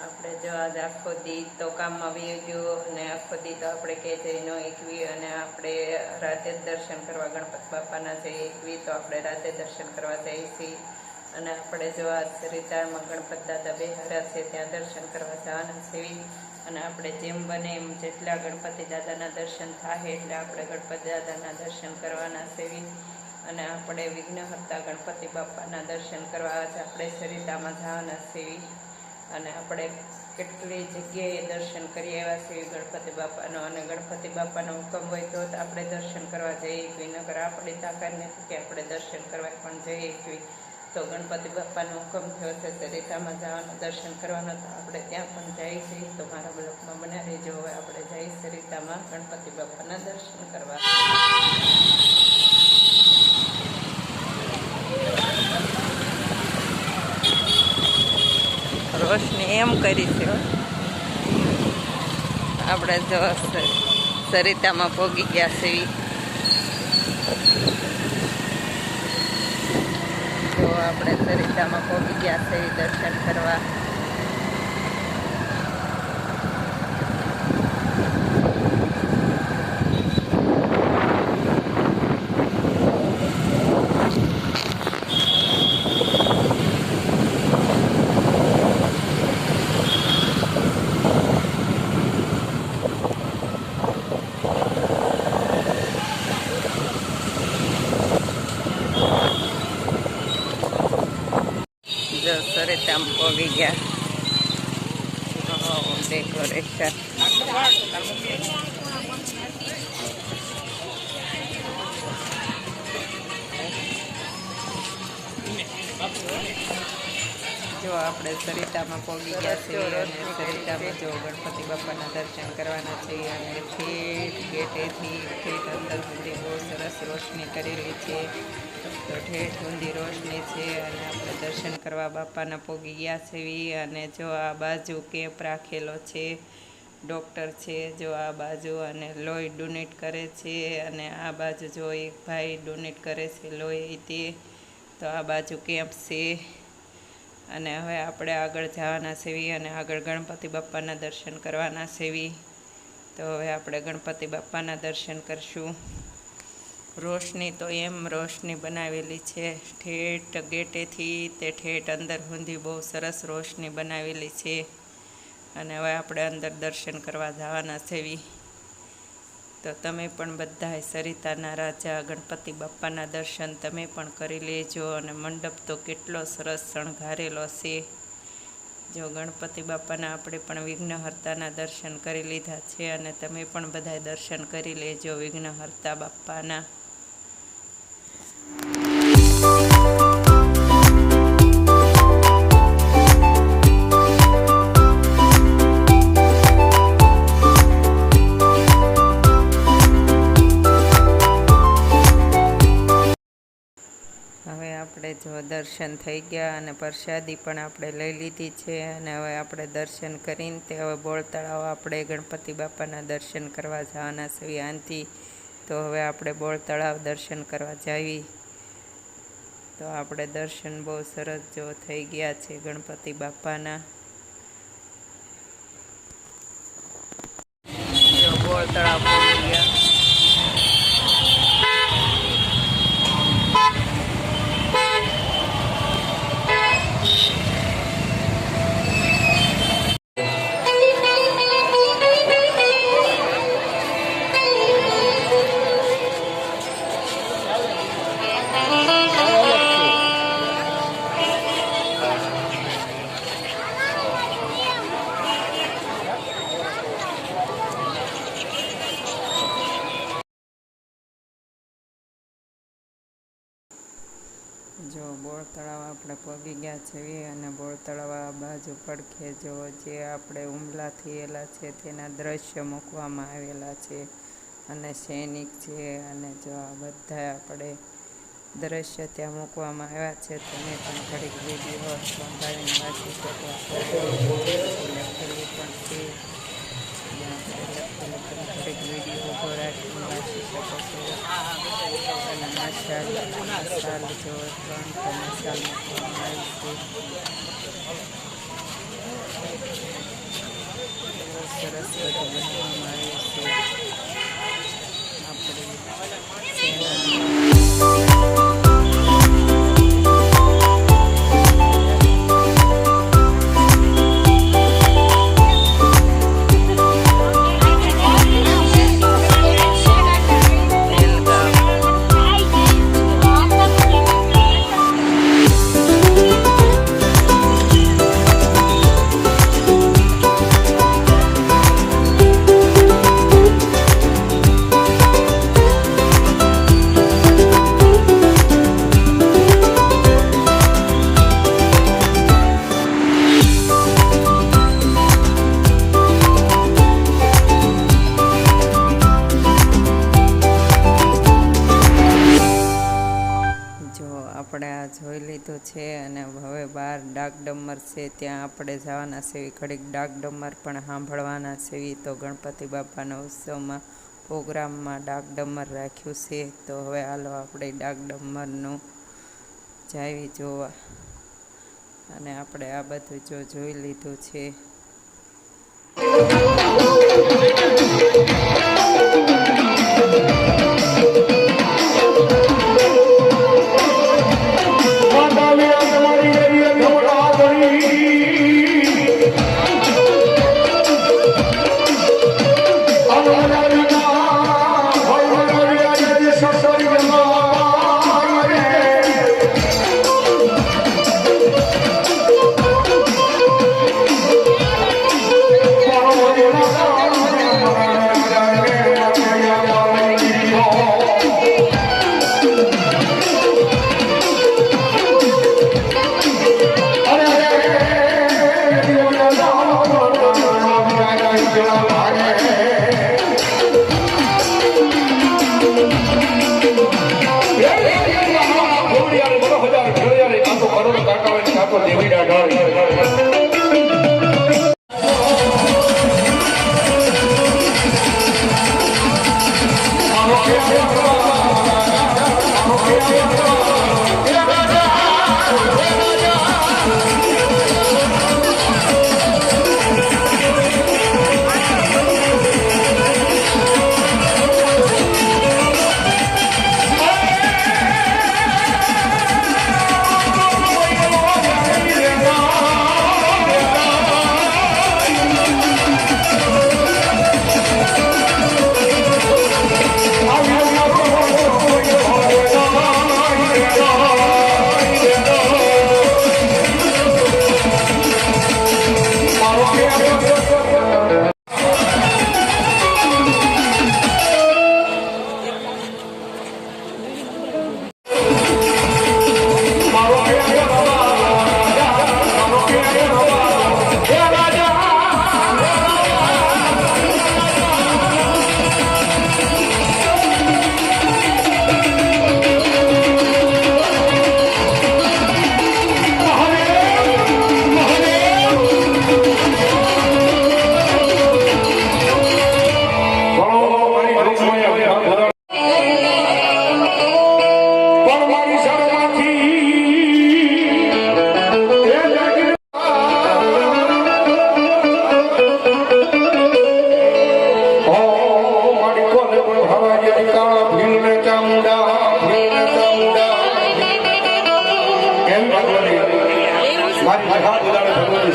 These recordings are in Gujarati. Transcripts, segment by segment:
આપણે જો આજ આખો દી તો કામમાં વી ગયો અને આખો દી તો આપણે કે જઈ ન એકવી અને આપણે રાતે દર્શન કરવા ગણપત બાપાના જઈએ એકવી તો આપણે રાતે દર્શન કરવા છીએ અને આપણે જો આ સરિતામાં ગણપત દાદા બેહારા છે ત્યાં દર્શન કરવા જવાના છીએ અને આપણે જેમ બને એમ જેટલા ગણપતિ દાદાના દર્શન થાય એટલે આપણે ગણપતિ દાદાના દર્શન કરવાના સેવી અને આપણે વિઘ્નહર્તા ગણપતિ બાપાના દર્શન કરવા આજ આપણે સરિતામાં જવાના છે. અને આપણે કેટલી જગ્યાએ દર્શન કરી આવ્યા છીએ, ગણપતિ બાપાનો અને ગણપતિ બાપાનો હુકમ હોય તો આપણે દર્શન કરવા જઈએ છીએ નગર આપણી તાકાત નથી કે આપણે દર્શન કરવા પણ જઈએ છીએ તો ગણપતિ બાપાનો હુકમ થયો છે સરિતામાં જવાનું, દર્શન કરવાનું, તો આપણે ત્યાં પણ જઈએ છીએ તો મારા બ્લોકમાં બનાવી રહેજો. હવે આપણે જઈએ સરિતામાં ગણપતિ બાપાના દર્શન કરવા. રોશની એમ કરી છે આપણે જો સરિતામાં પોગી ગયા છે. જો આપણે સરિતામાં પોગી ગયા છે દર્શન કરવા. જો સરિતામાં પોગી ગયા ડેકોરેશન જો આપણે સરિતામાં પોગી ગયા છીએ અને સરિતામાં જો ગણપતિ બાપાના દર્શન કરવાના છીએ અને ઠેઠ ગેટેથી ઠેઠ અંદર સુધી બહુ સરસ રોશની કરેલી છે. તો ઠેઠ ઊંધી રોશની છે અને આપણે દર્શન કરવા બાપાના પોગી ગયા છીએ અને જો આ બાજુ કેમ્પ રાખેલો છે, ડૉક્ટર છે, જો આ બાજુ અને લોહી ડોનેટ કરે છે અને આ બાજુ જો એક ભાઈ ડોનેટ કરે છે લોહી તે, તો આ બાજુ કેમ્પ છે. અને હવે આપણે આગળ જવાના સેવી અને આગળ ગણપતિ બાપાના દર્શન કરવાના સેવી તો હવે આપણે ગણપતિ બાપાના દર્શન કરશું. રોશની તો એમ રોશની બનાવેલી છે. ઠેઠ ગેટેથી તે ઠેઠ અંદર સુધી બહુ સરસ રોશની બનાવેલી છે. અને હવે આપણે અંદર દર્શન કરવા જવાના સેવી તો તમે પણ બધાય સરિતાના રાજા, ગણપતિ બાપાના દર્શન તમે પણ કરી લેજો અને મંડપ તો કેટલો સરસ શણગારેલો છે. જો ગણપતિ બાપાના આપણે પણ વિઘ્નહર્તાના દર્શન કરી લીધા છે અને તમે પણ બધાય દર્શન કરી લેજો વિઘ્નહર્તા બાપાના દર્શન થઈ ગયા અને પ્રસાદી પણ આપણે લઈ લીધી છે અને હવે આપણે દર્શન કરીને તે હવે બોળ તળાવ આપણે ગણપતિ બાપાના દર્શન કરવા જવાના છે આનથી તો હવે આપણે બોળ તળાવ દર્શન કરવા જાવી. તો આપણે દર્શન બહુ સરસ જો થઈ ગયા છે ગણપતિ બાપાના. બોળ તળાવ તળાવ આપણે પગી ગયા છીએ અને બોળ તળાવ આ બાજુ પડખે જો જે આપણે હુમલા થયેલા છે તેના દ્રશ્ય મૂકવામાં આવેલા છે અને સૈનિક છે અને જો આ બધા આપણે દ્રશ્ય ત્યાં મૂકવામાં આવ્યા છે તમે પણ ઘડીક વીડિયો સંભાળીને વાંચી શકો લખેલું પણ છે ઘડીક વીડિયો ચાર સાલ જો ત્રણ સરસ બધું છે. આપણે આપણે આ જોઈ લીધું છે અને હવે બહાર ડાક ડમર છે, ત્યાં આપણે જવાના છે. ઘડીક ડાક ડમર પણ સાંભળવાના છે. તો ગણપતિ બાપાના ઉત્સવમાં પ્રોગ્રામમાં ડાક ડમર રાખ્યું છે. તો હવે હાલો આપણે ડાક ડમરનું જાવી જોવા. અને આપણે આ બધું જો જોઈ લીધું છે.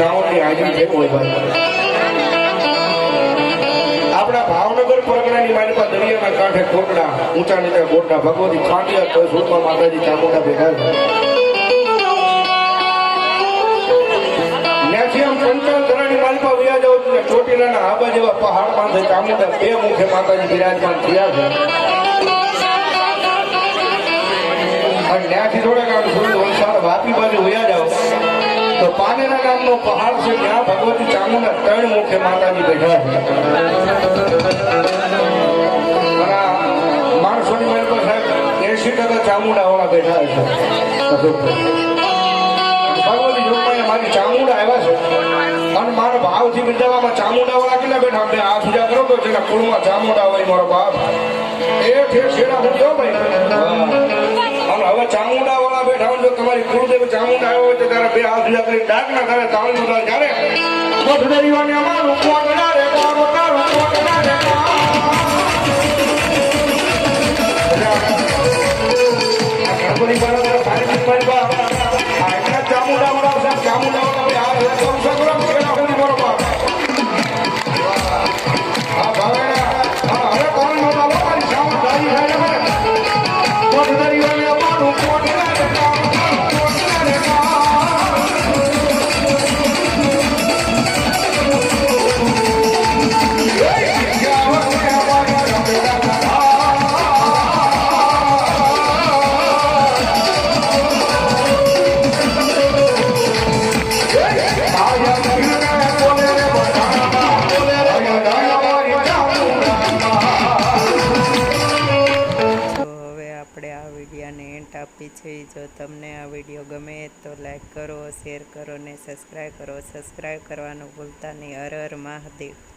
સાવરની હાજરી છે કોઈ ભાઈ આપણા ભાવનગર પરગણાની માલિકા દરિયાના કાંઠે કોટડા ઊંચા નીચા કોટડા ભગવતી ખાંડિયા તો સુરમા માતાજી જાવ છું ચોટીલાના આબા જેવા પહાડ પાસે ચામુંડા બે મુખે માતાજી બિરાજમાન થયા છે. ત્યાંથી થોડાક આમ સુરત વલસાડ વાપી બાજુ તો પાનેરા નામનો પહાડ છે ત્યાં ભગવતી ચામુંડા ત્રણ મુખે માતાજી બેઠા છે. માણસોની મારી પાસે એસી ટકા ચામુંડા વાળા બેઠા છે. ભગવતી જોગમાયા મારી ચામુંડા આવ્યા છે. અને મારા ભાવથી બિરદાવામાં ચામુંડા વાળા કેટલા બેઠા? આપણે આ પૂજા કરો તો જેના કુળમાં ચામુંડા હોય મારો બાપ. ઠેઠ ઠેઠ છેડા ભાઈ. અને હવે ચામુંડા વાળા બેઠા હોય જો તમારી કુળદેવ ચામુંડા હોય તો ત્યારે બે હાથ કરીને ડાક ના કરે ચામુંડા ક્યારે? કરી છે. જો તમને આ વીડિયો ગમે તો લાઈક કરો, શેર કરો ને સબસ્ક્રાઈબ કરો. સબસ્ક્રાઈબ કરવાનું ભૂલતા નહીં. હર હર મહાદેવ.